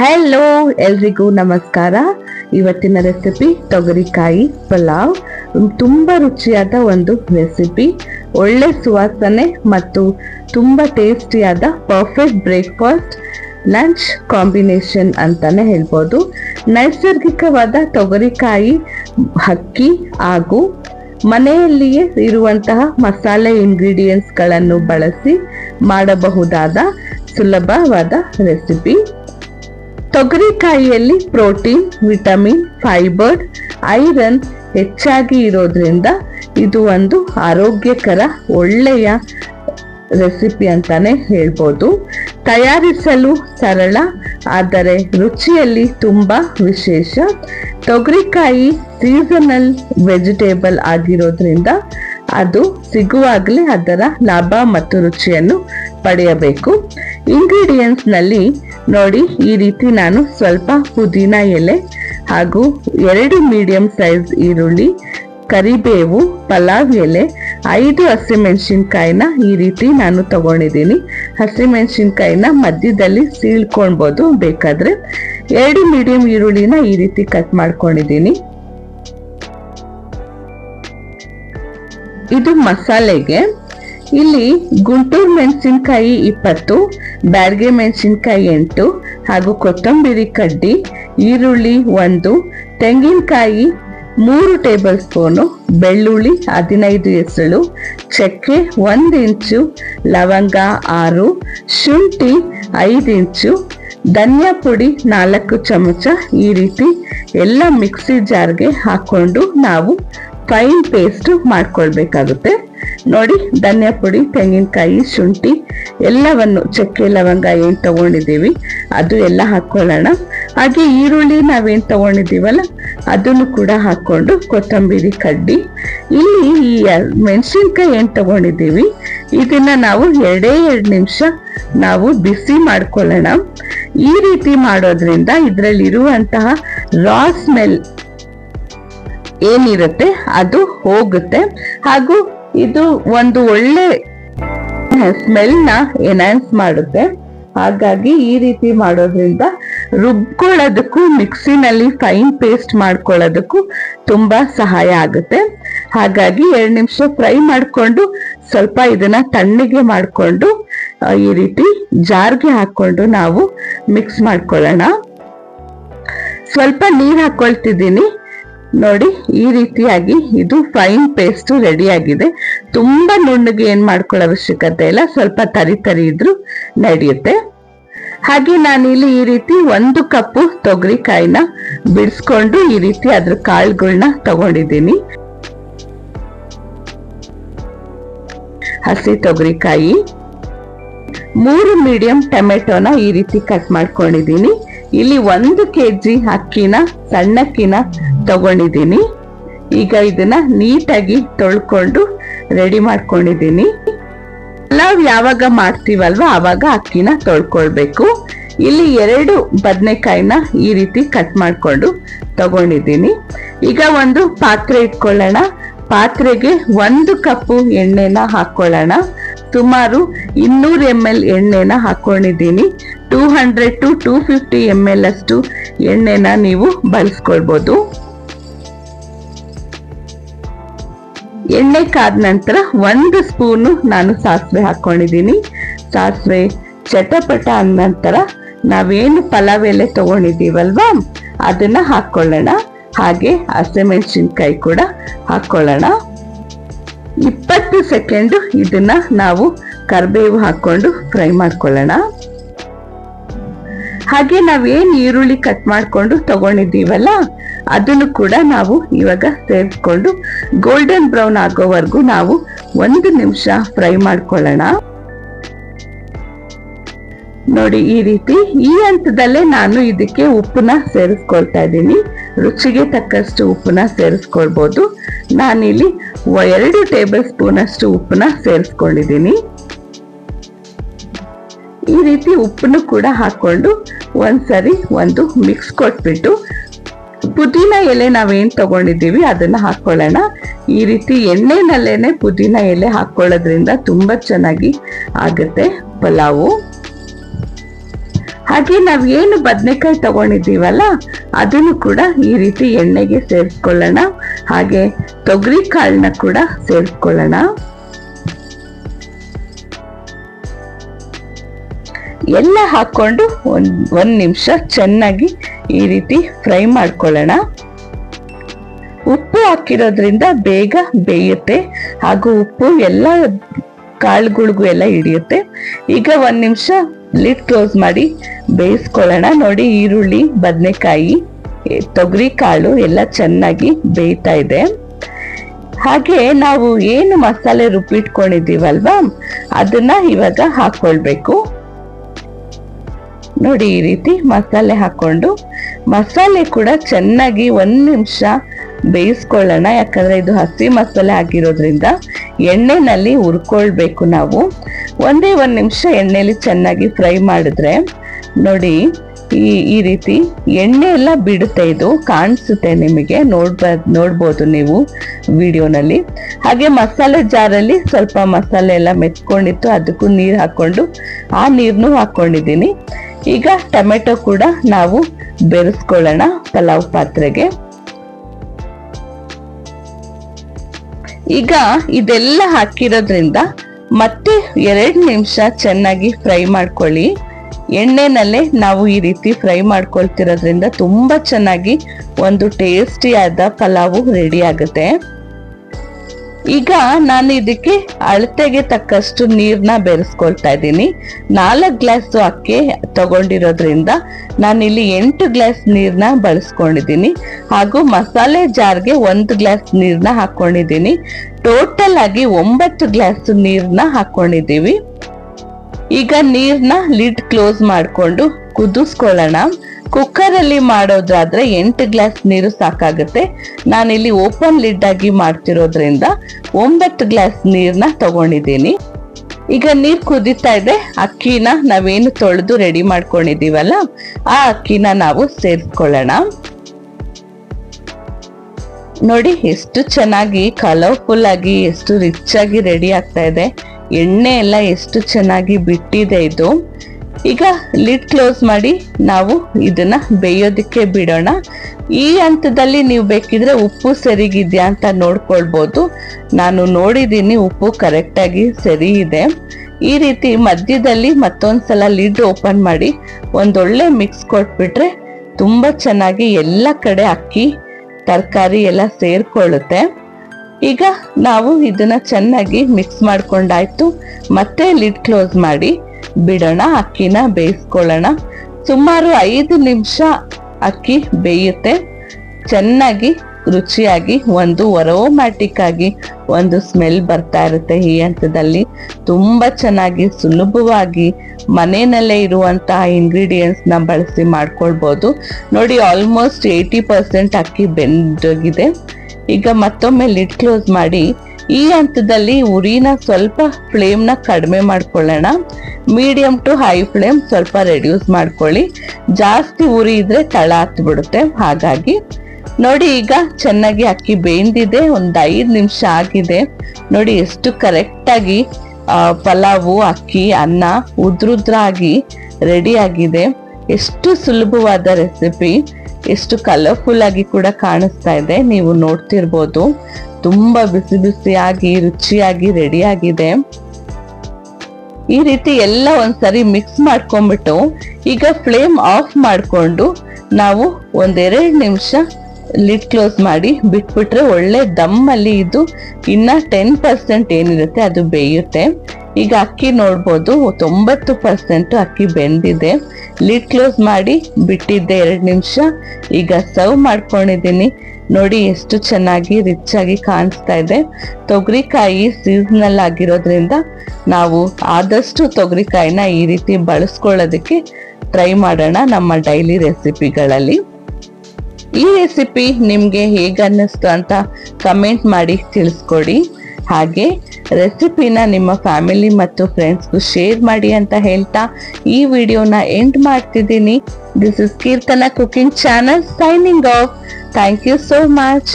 Hello ಎಲ್ರಿಗೂ ನಮಸ್ಕಾರ. ಇವತ್ತಿನ ರೆಸಿಪಿ ತೊಗರಿಕಾಯಿ ಪಲಾವ್. ತುಂಬ ರುಚಿಯಾದ ಒಂದು ರೆಸಿಪಿ ಒಳ್ಳೆ ಸುವಾಸನೆ ಮತ್ತು ತುಂಬ ಟೇಸ್ಟಿಯಾದ ಪರ್ಫೆಕ್ಟ್ ಬ್ರೇಕ್ಫಾಸ್ಟ್ ಲಂಚ್ ಕಾಂಬಿನೇಷನ್ ಅಂತಾನೆ ಹೇಳ್ಬೋದು. ನೈಸರ್ಗಿಕವಾದ ತೊಗರಿಕಾಯಿ ಹಕ್ಕಿ ಹಾಗೂ ಮನೆಯಲ್ಲಿಯೇ ಇರುವಂತಹ ಮಸಾಲೆ ಇಂಗ್ರೀಡಿಯೆಂಟ್ಸ್ಗಳನ್ನು ಬಳಸಿ ಮಾಡಬಹುದಾದ ಸುಲಭವಾದ ರೆಸಿಪಿ ತೊಗರಿಕಾಯಿಯಲ್ಲಿ ಪ್ರೋಟೀನ್, ವಿಟಮಿನ್, ಫೈಬರ್, ಐರನ್ ಹೆಚ್ಚಾಗಿ ಇರೋದ್ರಿಂದ ಇದು ಒಂದು ಆರೋಗ್ಯಕರ, ಒಳ್ಳೆಯ ರೆಸಿಪಿ ಅಂತಾನೆ ಹೇಳ್ಬೋದು. ತಯಾರಿಸಲು ಸರಳ, ಆದರೆ ರುಚಿಯಲ್ಲಿ ತುಂಬ ವಿಶೇಷ. ತೊಗರಿಕಾಯಿ ಸೀಸನಲ್ ವೆಜಿಟೇಬಲ್ ಆಗಿರೋದ್ರಿಂದ ಅದು ಸಿಗುವಾಗಲೇ ಅದರ ಲಾಭ ಮತ್ತು ರುಚಿಯನ್ನು ಪಡೆಯಬೇಕು. ಇಂಗ್ರೀಡಿಯೆಂಟ್ಸ್ನಲ್ಲಿ ನೋಡಿ, ಈ ರೀತಿ ನಾನು ಸ್ವಲ್ಪ ಪುದೀನ ಎಲೆ ಹಾಗೂ ಎರಡು ಮೀಡಿಯಂ ಸೈಜ್ ಈರುಳ್ಳಿ, ಕರಿಬೇವು, ಪಲಾವ್ ಎಲೆ, ಐದು ಹಸಿಮೆಣಸಿನ್ಕಾಯಿನ ಈ ರೀತಿ ನಾನು ತಗೊಂಡಿದ್ದೀನಿ. ಹಸಿಮೆಣಸಿನ್ಕಾಯಿನ ಮಧ್ಯದಲ್ಲಿ ಸೀಳ್ಕೊಳ್ಬೋದು. ಬೇಕಾದರೆ ಎರಡು ಮೀಡಿಯಂ ಈರುಳ್ಳಿನ ಈ ರೀತಿ ಕಟ್ ಮಾಡ್ಕೊಂಡಿದ್ದೀನಿ. ಇದು ಮಸಾಲೆಗೆ ಇಲ್ಲಿ ಗುಂಟೂರು ಮೆಣಸಿನಕಾಯಿ ಇಪ್ಪತ್ತು ಬ್ಯಾಡ್ಗೆ ಮೆಣಸಿನಕಾಯಿ ಎಂಟು, ಹಾಗೂ ಕೊತ್ತಂಬರಿ ಕಡ್ಡಿ ಈರುಳ್ಳಿ ಒಂದು, ತೆಂಗಿನಕಾಯಿ ಮೂರು ಟೇಬಲ್ ಸ್ಪೂನು, ಬೆಳ್ಳುಳ್ಳಿ ಹದಿನೈದು ಎಸಳು, ಚಕ್ಕೆ ಒಂದು ಇಂಚು, ಲವಂಗ ಆರು, ಶುಂಠಿ ಐದು ಇಂಚು, ಧನಿಯಾ ಪುಡಿ ನಾಲ್ಕು ಚಮಚ ಈ ರೀತಿ ಎಲ್ಲ ಮಿಕ್ಸಿ ಜಾರ್ಗೆ ಹಾಕ್ಕೊಂಡು ನಾವು ಫೈನ್ ಪೇಸ್ಟ್ ಮಾಡ್ಕೊಳ್ಬೇಕಾಗುತ್ತೆ. ನೋಡಿ, ಧನಿಯಾ ಪುಡಿ, ತೆಂಗಿನಕಾಯಿ, ಶುಂಠಿ, ಎಲ್ಲವನ್ನು ಚಕ್ಕೆ, ಲವಂಗ ಏನು ತಗೊಂಡಿದ್ದೀವಿ, ಅದು ಎಲ್ಲ ಹಾಕ್ಕೊಳ್ಳೋಣ ಹಾಗೆ ಈರುಳ್ಳಿ ನಾವೇನು ತಗೊಂಡಿದ್ದೀವಲ್ಲ, ಅದನ್ನು ಕೂಡ ಹಾಕ್ಕೊಂಡು ಕೊತ್ತಂಬರಿ ಕಡ್ಡಿ. ಇಲ್ಲಿ ಈ ಮೆಣಸಿನ್ಕಾಯಿ ಏನು ತಗೊಂಡಿದ್ದೀವಿ, ಇದನ್ನ ನಾವು ಎರಡೇ ಎರಡು ನಿಮಿಷ ನಾವು ಬಿಸಿ ಮಾಡ್ಕೊಳ್ಳೋಣ. ಈ ರೀತಿ ಮಾಡೋದ್ರಿಂದ ಇದರಲ್ಲಿ ಇರುವಂತಹ ರಾ ಸ್ಮೆಲ್ ಏನಿರುತ್ತೆ, ಅದು ಹೋಗುತ್ತೆ. ಹಾಗೂ ಇದು ಒಂದು ಒಳ್ಳೆ ಸ್ಮೆಲ್ನ ಎನ್ಹಾನ್ಸ್ ಮಾಡುತ್ತೆ. ಹಾಗಾಗಿ ಈ ರೀತಿ ಮಾಡೋದ್ರಿಂದ ರುಬ್ಕೊಳ್ಳೋದಕ್ಕೂ, ಮಿಕ್ಸಿನಲ್ಲಿ ಫೈನ್ ಪೇಸ್ಟ್ ಮಾಡ್ಕೊಳ್ಳೋದಕ್ಕೂ ತುಂಬಾ ಸಹಾಯ ಆಗುತ್ತೆ. ಹಾಗಾಗಿ ಎರಡು ನಿಮಿಷ ಫ್ರೈ ಮಾಡಿಕೊಂಡು, ಸ್ವಲ್ಪ ಇದನ್ನ ತಣ್ಣಗೆ ಮಾಡಿಕೊಂಡು ಈ ರೀತಿ ಜಾರ್ಗೆ ಹಾಕೊಂಡು ನಾವು ಮಿಕ್ಸ್ ಮಾಡ್ಕೊಳ್ಳೋಣ. ಸ್ವಲ್ಪ ನೀರು ಹಾಕೊಳ್ತಿದ್ದೀನಿ. ನೋಡಿ, ಈ ರೀತಿಯಾಗಿ ಇದು ಫೈನ್ ಪೇಸ್ಟ್ ರೆಡಿ ಆಗಿದೆ ತುಂಬಾ ನುಣ್ಣಗೆ ಏನ್ ಮಾಡ್ಕೊಳ್ಳೋ ಅವಶ್ಯಕತೆ ಇಲ್ಲ, ಸ್ವಲ್ಪ ತರಿ ತರಿ ಇದ್ರು ನಡೆಯುತ್ತೆ. ಹಾಗೆ ನಾನಿಲ್ಲಿ ಈ ರೀತಿ ಒಂದು ಕಪ್ಪು ತೊಗರಿಕಾಯಿನ ಬಿಡಿಸ್ಕೊಂಡು ಈ ರೀತಿ ಅದ್ರ ಕಾಳುಗಳನ್ನ ತಗೊಂಡಿದ್ದೀನಿ. ಹಸಿ ತೊಗರಿಕಾಯಿ. ಮೂರು ಮೀಡಿಯಂ ಟೊಮೆಟೊನ ಈ ರೀತಿ ಕಟ್ ಮಾಡ್ಕೊಂಡಿದ್ದೀನಿ. ಇಲ್ಲಿ ಒಂದು ಕೆ ಜಿ ಅಕ್ಕಿನ, ಸಣ್ಣಕ್ಕಿನ ತಗೊಂಡಿದ್ದೀನಿ. ಈಗ ಇದನ್ನ ನೀಟಾಗಿ ತೊಳ್ಕೊಂಡು ರೆಡಿ ಮಾಡ್ಕೊಂಡಿದ್ದೀನಿ. ಪಲಾವ್ ಯಾವಾಗ ಮಾಡ್ತೀವಲ್ವ ಆವಾಗ ಅಕ್ಕಿನ ತೊಳ್ಕೊಳ್ಬೇಕು. ಇಲ್ಲಿ ಎರಡು ಬದನೆಕಾಯಿನ ಈ ರೀತಿ ಕಟ್ ಮಾಡಿಕೊಂಡು ತಗೊಂಡಿದ್ದೀನಿ. ಈಗ ಒಂದು ಪಾತ್ರೆ ಇಟ್ಕೊಳ್ಳೋಣ. ಪಾತ್ರೆಗೆ ಒಂದು ಕಪ್ಪು ಎಣ್ಣೆನ ಹಾಕೊಳ್ಳೋಣ ಸುಮಾರು ಇನ್ನೂರು ಎಂ ಎಲ್ ಎಣ್ಣೆನ ಹಾಕೊಂಡಿದ್ದೀನಿ. Two hundred to two fifty M L ಅಷ್ಟು ಎಣ್ಣೆನ ನೀವು ಬಳಸ್ಕೊಳ್ಬೋದು. ಎಣ್ಣೆ ಕಾದ ನಂತರ ಒಂದು ಸ್ಪೂನು ನಾನು ಸಾಸಿವೆ ಹಾಕೊಂಡಿದ್ದೀನಿ. ಸಾಸಿವೆ ಚಟಪಟ ಅಂದ ನಂತರ ನಾವೇನು ಪಲಾವ್ ಎಲೆ ತಗೊಂಡಿದ್ದೀವಲ್ವಾ, ಅದನ್ನ ಹಾಕೊಳ್ಳೋಣ. ಹಾಗೆ ಹಸಿಮೆಣಸಿನ್ಕಾಯಿ ಕೂಡ ಹಾಕೊಳ್ಳೋಣ. ಇಪ್ಪತ್ತು ಸೆಕೆಂಡು ಇದನ್ನ ನಾವು ಕರಿಬೇವು ಹಾಕೊಂಡು ಫ್ರೈ ಮಾಡ್ಕೊಳ್ಳೋಣ. ಹಾಗೆ ನಾವೇನ್ ಈರುಳ್ಳಿ ಕಟ್ ಮಾಡ್ಕೊಂಡು ತಗೊಂಡಿದ್ದೀವಲ್ಲ, ಅದನ್ನು ಕೂಡ ನಾವು ಇವಾಗ ಸೇರಿಸ್ಕೊಂಡು ಗೋಲ್ಡನ್ ಬ್ರೌನ್ ಆಗೋವರೆಗೂ ನಾವು ಒಂದು ನಿಮಿಷ ಫ್ರೈ ಮಾಡ್ಕೊಳ್ಳೋಣ. ನೋಡಿ, ಈ ರೀತಿ ಈ ಹಂತದಲ್ಲೇ ನಾನು ಇದಕ್ಕೆ ಉಪ್ಪನ್ನ ಸೇರಿಸ್ಕೊಳ್ತಾ ಇದ್ದೀನಿ. ರುಚಿಗೆ ತಕ್ಕಷ್ಟು ಉಪ್ಪನ್ನ ಸೇರಿಸ್ಕೊಳ್ಬೋದು. ನಾನಿಲ್ಲಿ ಎರಡು ಟೇಬಲ್ ಸ್ಪೂನ್ ಅಷ್ಟು ಉಪ್ಪನ್ನ ಸೇರಿಸ್ಕೊಂಡಿದ್ದೀನಿ. ಈ ರೀತಿ ಉಪ್ಪನ್ನು ಕೂಡ ಹಾಕೊಂಡು ಒಂದ್ಸರಿ ಒಂದು ಮಿಕ್ಸ್ ಕೊಟ್ಬಿಟ್ಟು ಪುದೀನ ಎಲೆ ನಾವೇನು ತಗೊಂಡಿದ್ದೀವಿ ಅದನ್ನ ಹಾಕ್ಕೊಳ್ಳೋಣ ಈ ರೀತಿ ಎಣ್ಣೆನಲ್ಲೇನೆ ಪುದೀನ ಎಲೆ ಹಾಕ್ಕೊಳ್ಳೋದ್ರಿಂದ ತುಂಬಾ ಚೆನ್ನಾಗಿ ಆಗುತ್ತೆ ಪಲಾವು. ಹಾಗೆ ನಾವೇನು ಬದನೆಕಾಯಿ ತಗೊಂಡಿದ್ದೀವಲ್ಲ, ಅದನ್ನು ಕೂಡ ಈ ರೀತಿ ಎಣ್ಣೆಗೆ ಸೇರಿಸ್ಕೊಳ್ಳೋಣ. ಹಾಗೆ ತೊಗರಿ ಕಾಳನ್ನ ಕೂಡ ಸೇರಿಸ್ಕೊಳ್ಳೋಣ. ಎಲ್ಲ ಹಾಕೊಂಡು ಒಂದ್ ಒಂದ್ ನಿಮಿಷ ಚೆನ್ನಾಗಿ ಈ ರೀತಿ ಫ್ರೈ ಮಾಡ್ಕೊಳ್ಳೋಣ. ಉಪ್ಪು ಹಾಕಿರೋದ್ರಿಂದ ಬೇಗ ಬೇಯುತ್ತೆ. ಹಾಗೂ ಉಪ್ಪು ಎಲ್ಲ ಕಾಳುಗಳಿಗೂ ಎಲ್ಲ ಹಿಡಿಯುತ್ತೆ. ಈಗ ಒಂದ್ ನಿಮಿಷ ಲಿಡ್ ಕ್ಲೋಸ್ ಮಾಡಿ ಬೇಯಿಸ್ಕೊಳ್ಳೋಣ. ನೋಡಿ ಈರುಳ್ಳಿ, ಬದನೆಕಾಯಿ ತೊಗರಿ ಕಾಳು ಎಲ್ಲ ಚೆನ್ನಾಗಿ ಬೇಯ್ತಾ ಇದೆ. ಹಾಗೆ ನಾವು ಏನು ಮಸಾಲೆ ರುಬ್ಬಿಟ್ಕೊಂಡಿದ್ದೀವಲ್ವಾ? ಅದನ್ನ ಇವಾಗ ಹಾಕೊಳ್ಬೇಕು ನೋಡಿ ಈ ರೀತಿ ಮಸಾಲೆ ಹಾಕೊಂಡು ಮಸಾಲೆ ಕೂಡ ಚೆನ್ನಾಗಿ ಒಂದು ನಿಮಿಷ ಬೇಯಿಸ್ಕೊಳ್ಳೋಣ. ಯಾಕಂದ್ರೆ ಇದು ಹಸಿ ಮಸಾಲೆ ಆಗಿರೋದ್ರಿಂದ ಎಣ್ಣೆನಲ್ಲಿ ಹುರ್ಕೊಳ್ಬೇಕು ನಾವು. ಒಂದೇ ಒಂದು ನಿಮಿಷ ಎಣ್ಣೆಲಿ ಚೆನ್ನಾಗಿ ಫ್ರೈ ಮಾಡಿದ್ರೆ ನೋಡಿ ಈ ಈ ರೀತಿ ಎಣ್ಣೆ ಎಲ್ಲ ಬಿಡುತ್ತೆ ಇದು. ಕಾಣಿಸುತ್ತೆ ನಿಮಗೆ. ನೋಡ್ಬ, ನೋಡ್ಬೋದು ನೀವು ವಿಡಿಯೋನಲ್ಲಿ. ಹಾಗೆ ಮಸಾಲೆ ಜಾರಲ್ಲಿ ಸ್ವಲ್ಪ ಮಸಾಲೆ ಎಲ್ಲ ಮೆತ್ಕೊಂಡಿತ್ತು. ಅದಕ್ಕೂ ನೀರು ಹಾಕ್ಕೊಂಡು, ಆ ನೀರನ್ನು ಹಾಕೊಂಡಿದ್ದೀನಿ ಈಗ ಟೊಮೆಟೊ ಕೂಡ ನಾವು ಬೆರೆಸ್ಕೊಳ್ಳೋಣ ಪಲಾವ್ ಪಾತ್ರೆಗೆ. ಈಗ ಇದೆಲ್ಲ ಹಾಕಿರೋದ್ರಿಂದ ಮತ್ತೆ ಎರಡು ನಿಮಿಷ ಚೆನ್ನಾಗಿ ಫ್ರೈ ಮಾಡ್ಕೊಳ್ಳಿ. ಎಣ್ಣೆನಲ್ಲೇ ನಾವು ಈ ರೀತಿ ಫ್ರೈ ಮಾಡ್ಕೊಳ್ತಿರೋದ್ರಿಂದ ತುಂಬಾ ಚೆನ್ನಾಗಿ ಒಂದು ಟೇಸ್ಟಿಯಾದ ಪಲಾವು ರೆಡಿ ಆಗುತ್ತೆ. ಈಗ ನಾನು ಇದಕ್ಕೆ ಅಳತೆಗೆ ತಕ್ಕಷ್ಟು ನೀರನ್ನ ಬೆರೆಸ್ಕೊಳ್ತಾ ಇದ್ದೀನಿ. ನಾಲ್ಕು ಗ್ಲಾಸ್ ಅಕ್ಕಿ ತಗೊಂಡಿರೋದ್ರಿಂದ ನಾನಿಲ್ಲಿ ಎಂಟು ಗ್ಲಾಸ್ ನೀರನ್ನ ಬಳಸ್ಕೊಂಡಿದ್ದೀನಿ. ಹಾಗೂ ಮಸಾಲೆ ಜಾರ್ಗೆ ಒಂದು ಗ್ಲಾಸ್ ನೀರನ್ನ ಹಾಕೊಂಡಿದ್ದೀನಿ. ಟೋಟಲ್ ಆಗಿ ಒಂಬತ್ತು ಗ್ಲಾಸ್ ನೀರನ್ನ ಹಾಕೊಂಡಿದ್ದೀವಿ. ಈಗ ನೀರ್ನ ಲಿಡ್ ಕ್ಲೋಸ್ ಮಾಡಿಕೊಂಡು ಕುದಿಸ್ಕೊಳ್ಳೋಣ. ಕುಕ್ಕರ್ ಅಲ್ಲಿ ಮಾಡೋದಾದ್ರೆ ಎಂಟು ಗ್ಲಾಸ್ ನೀರು ಸಾಕಾಗುತ್ತೆ. ನಾನಿಲ್ಲಿ ಓಪನ್ ಲಿಡ್ ಆಗಿ ಮಾಡ್ತಿರೋದ್ರಿಂದ ಒಂಬತ್ತು ಗ್ಲಾಸ್ ನೀರ್ನ ತಗೊಂಡಿದ್ದೀನಿ. ಈಗ ನೀರ್ ಕುದೀತಾ ಇದೆ. ಅಕ್ಕಿನ ನಾವೇನು ತೊಳೆದು ರೆಡಿ ಮಾಡ್ಕೊಂಡಿದ್ದೀವಲ್ಲ, ಆ ಅಕ್ಕಿನ ನಾವು ಸೇರಿಸ್ಕೊಳ್ಳೋಣ. ನೋಡಿ, ಎಷ್ಟು ಚೆನ್ನಾಗಿ ಕಲರ್ಫುಲ್ ಆಗಿ, ಎಷ್ಟು ರಿಚ್ ಆಗಿ ರೆಡಿ ಆಗ್ತಾ ಇದೆ. ಎಣ್ಣೆ ಎಲ್ಲ ಎಷ್ಟು ಚೆನ್ನಾಗಿ ಬಿಟ್ಟಿದೆ ಇದು. ಈಗ ಲಿಡ್ ಕ್ಲೋಸ್ ಮಾಡಿ ನಾವು ಇದನ್ನ ಬೇಯೋದಕ್ಕೆ ಬಿಡೋಣ. ಈ ಹಂತದಲ್ಲಿ ನೀವು ಬೇಕಿದ್ರೆ ಉಪ್ಪು ಸರಿಗಿದ್ಯಾ ಅಂತ ನೋಡ್ಕೊಳ್ಬೋದು. ನಾನು ನೋಡಿದ್ದೀನಿ ಉಪ್ಪು ಕರೆಕ್ಟಾಗಿ ಸರಿ ಇದೆ. ಈ ರೀತಿ ಮಧ್ಯದಲ್ಲಿ ಮತ್ತೊಂದ್ಸಲ ಲಿಡ್ ಓಪನ್ ಮಾಡಿ ಒಂದೊಳ್ಳೆ ಮಿಕ್ಸ್ ಕೊಟ್ಬಿಟ್ರೆ ತುಂಬ ಚೆನ್ನಾಗಿ ಎಲ್ಲ ಕಡೆ ಅಕ್ಕಿ, ತರಕಾರಿ ಎಲ್ಲ ಸೇರ್ಕೊಳ್ಳುತ್ತೆ. ಈಗ ನಾವು ಇದನ್ನ ಚೆನ್ನಾಗಿ ಮಿಕ್ಸ್ ಮಾಡ್ಕೊಂಡಾಯ್ತು. ಮತ್ತೆ ಲಿಡ್ ಕ್ಲೋಸ್ ಮಾಡಿ ಬಿಡೋಣ, ಅಕ್ಕಿನ ಬೇಯಿಸ್ಕೊಳ್ಳೋಣ. ಸುಮಾರು ಐದು ನಿಮಿಷ ಅಕ್ಕಿ ಬೇಯುತ್ತೆ. ಚೆನ್ನಾಗಿ ರುಚಿಯಾಗಿ, ಒಂದು ಒರೋಮ್ಯಾಟಿಕ್ ಆಗಿ, ಒಂದು ಸ್ಮೆಲ್ ಬರ್ತಾ ಇರುತ್ತೆ ಈ ಹಂತದಲ್ಲಿ. ತುಂಬ ಚೆನ್ನಾಗಿ, ಸುಲಭವಾಗಿ ಮನೆಯಲ್ಲೇ ಇರುವಂತಹ ಇಂಗ್ರೀಡಿಯೆಂಟ್ಸ್ನ ಬಳಸಿ ಮಾಡ್ಕೊಳ್ಬೋದು. ನೋಡಿ ಆಲ್ಮೋಸ್ಟ್ ಏಯ್ಟಿ ಪರ್ಸೆಂಟ್ ಅಕ್ಕಿ ಬೆಂದೋಗಿದೆ. ಈಗ ಮತ್ತೊಮ್ಮೆ ಲಿಡ್ ಕ್ಲೋಸ್ ಮಾಡಿ, ಈ ಹಂತದಲ್ಲಿ ಉರಿನ ಸ್ವಲ್ಪ ಫ್ಲೇಮ್ನ ಕಡಿಮೆ ಮಾಡ್ಕೊಳ್ಳೋಣ. ಮೀಡಿಯಂ ಟು ಹೈ ಫ್ಲೇಮ್ ಸ್ವಲ್ಪ ರೆಡ್ಯೂಸ್ ಮಾಡ್ಕೊಳ್ಳಿ. ಜಾಸ್ತಿ ಉರಿ ಇದ್ರೆ ತಳ ಹತ್ತು ಬಿಡುತ್ತೆ ಹಾಗಾಗಿ ನೋಡಿ ಈಗ ಚೆನ್ನಾಗಿ ಅಕ್ಕಿ ಬೇಯಿಂದಿದೆ ಒಂದು ಐದು ನಿಮಿಷ ಆಗಿದೆ. ನೋಡಿ ಎಷ್ಟು ಕರೆಕ್ಟಾಗಿ ಪಲಾವು, ಅಕ್ಕಿ, ಅನ್ನ ಉದ್ರುದ್ರಾಗಿ ರೆಡಿ ಆಗಿದೆ. ಎಷ್ಟು ಸುಲಭವಾದ ರೆಸಿಪಿ ಎಷ್ಟು ಕಲರ್ಫುಲ್ ಆಗಿ ಕೂಡ ಕಾಣಿಸ್ತಾ ಇದೆ. ನೀವು ನೋಡ್ತಿರ್ಬೋದು. ತುಂಬಾ ಬಿಸಿ ಬಿಸಿಯಾಗಿ, ರುಚಿಯಾಗಿ ರೆಡಿ ಆಗಿದೆ. ಈ ರೀತಿ ಎಲ್ಲ ಒಂದ್ಸರಿ ಮಿಕ್ಸ್ ಮಾಡ್ಕೊಂಡ್ಬಿಟ್ಟು ಈಗ ಫ್ಲೇಮ್ ಆಫ್ ಮಾಡಿಕೊಂಡು ನಾವು ಒಂದೆರಡು ನಿಮಿಷ ಲಿಡ್ ಕ್ಲೋಸ್ ಮಾಡಿ ಬಿಟ್ಬಿಟ್ರೆ ಒಳ್ಳೆ ದಮ್ಮಲ್ಲಿ ಇದು ಇನ್ನ ಟೆನ್ ಪರ್ಸೆಂಟ್ ಏನಿರುತ್ತೆ ಅದು ಬೇಯುತ್ತೆ. ಈಗ ಅಕ್ಕಿ ನೋಡ್ಬೋದು, ತೊಂಬತ್ತು ಪರ್ಸೆಂಟ್ ಅಕ್ಕಿ ಬೆಂದಿದೆ. ಲಿಡ್ ಕ್ಲೋಸ್ ಮಾಡಿ ಬಿಟ್ಟಿದ್ದೆ ಎರಡು ನಿಮಿಷ. ಈಗ ಸರ್ವ್ ಮಾಡ್ಕೊಂಡಿದ್ದೀನಿ. ನೋಡಿ ಎಷ್ಟು ಚೆನ್ನಾಗಿ ರಿಚ್ ಆಗಿ ಕಾಣಿಸ್ತಾ ಇದೆ. ತೊಗರಿಕಾಯಿ ಸೀಸನಲ್ ಆಗಿರೋದ್ರಿಂದ ನಾವು ಆದಷ್ಟು ತೊಗರಿಕಾಯಿನ ಈ ರೀತಿ ಬಳಸ್ಕೊಳ್ಳೋದಕ್ಕೆ ಟ್ರೈ ಮಾಡೋಣ ನಮ್ಮ ಡೈಲಿ ರೆಸಿಪಿಗಳಲ್ಲಿ ಈ ರೆಸಿಪಿ ನಿಮಗೆ ಹೇಗೆ ಅನ್ನಿಸ್ತು ಅಂತ ಕಮೆಂಟ್ ಮಾಡಿ ತಿಳಿಸ್ಕೊಡಿ. ಹಾಗೆ ರೆಸಿಪಿನ ನಿಮ್ಮ ಫ್ಯಾಮಿಲಿ ಮತ್ತು ಫ್ರೆಂಡ್ಸ್ಗೂ ಶೇರ್ ಮಾಡಿ ಅಂತ ಹೇಳ್ತಾ ಈ ವಿಡಿಯೋನ ಎಂಡ್ ಮಾಡ್ತಿದ್ದೀನಿ. This is Keerthana cooking channel signing off thank you so much